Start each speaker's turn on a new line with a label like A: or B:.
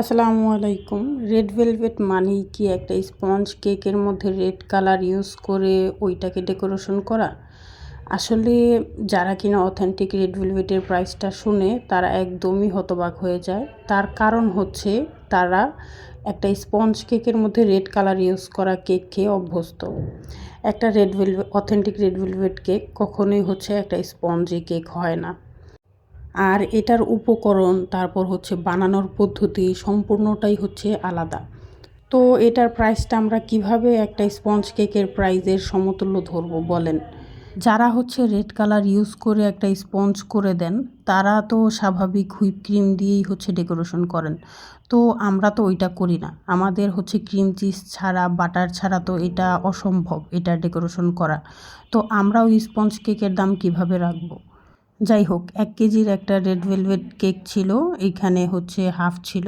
A: আসসালামু আলাইকুম। Red velvet মানেই কি? একটা স্পঞ্জ কেকের মধ্যে রেড কালার ইউজ করে ওইটাকে ডেকোরেশন করা? আসলে যারা কিনা অথেন্টিক রেড ভেলভেটের প্রাইসটা শুনে, তারা একদমই হতবাক হয়ে যায়। তার কারণ হচ্ছে, তারা একটা স্পঞ্জ কেকের মধ্যে রেড কালার ইউজ করা কেক খেয়ে অভ্যস্ত। একটা red velvet authentic red velvet cake কখনোই হচ্ছে একটা স্পঞ্জি কেক হয় না। আর এটার উপকরণ, তারপর হচ্ছে বানানোর পদ্ধতি, সম্পূর্ণটাই হচ্ছে আলাদা। তো এটার প্রাইসটা আমরা কীভাবে একটা স্পঞ্জ কেকের প্রাইজের সমতুল্য ধরবো বলেন? যারা হচ্ছে রেড কালার ইউজ করে একটা স্পঞ্জ করে দেন, তারা তো স্বাভাবিক হুইপ ক্রিম দিয়েই হচ্ছে ডেকোরেশন করেন। তো আমরা তো ওইটা করি না। আমাদের হচ্ছে ক্রিম চিজ ছাড়া বাটার ছাড়া তো এটা অসম্ভব, এটা ডেকোরেশন করা। তো আমরা ওই স্পঞ্জ কেকের দাম কীভাবে রাখব? যাই হোক এক কেজির একটা রেড ভেলভেট কেক ছিল এইখানে হচ্ছে হাফ ছিল।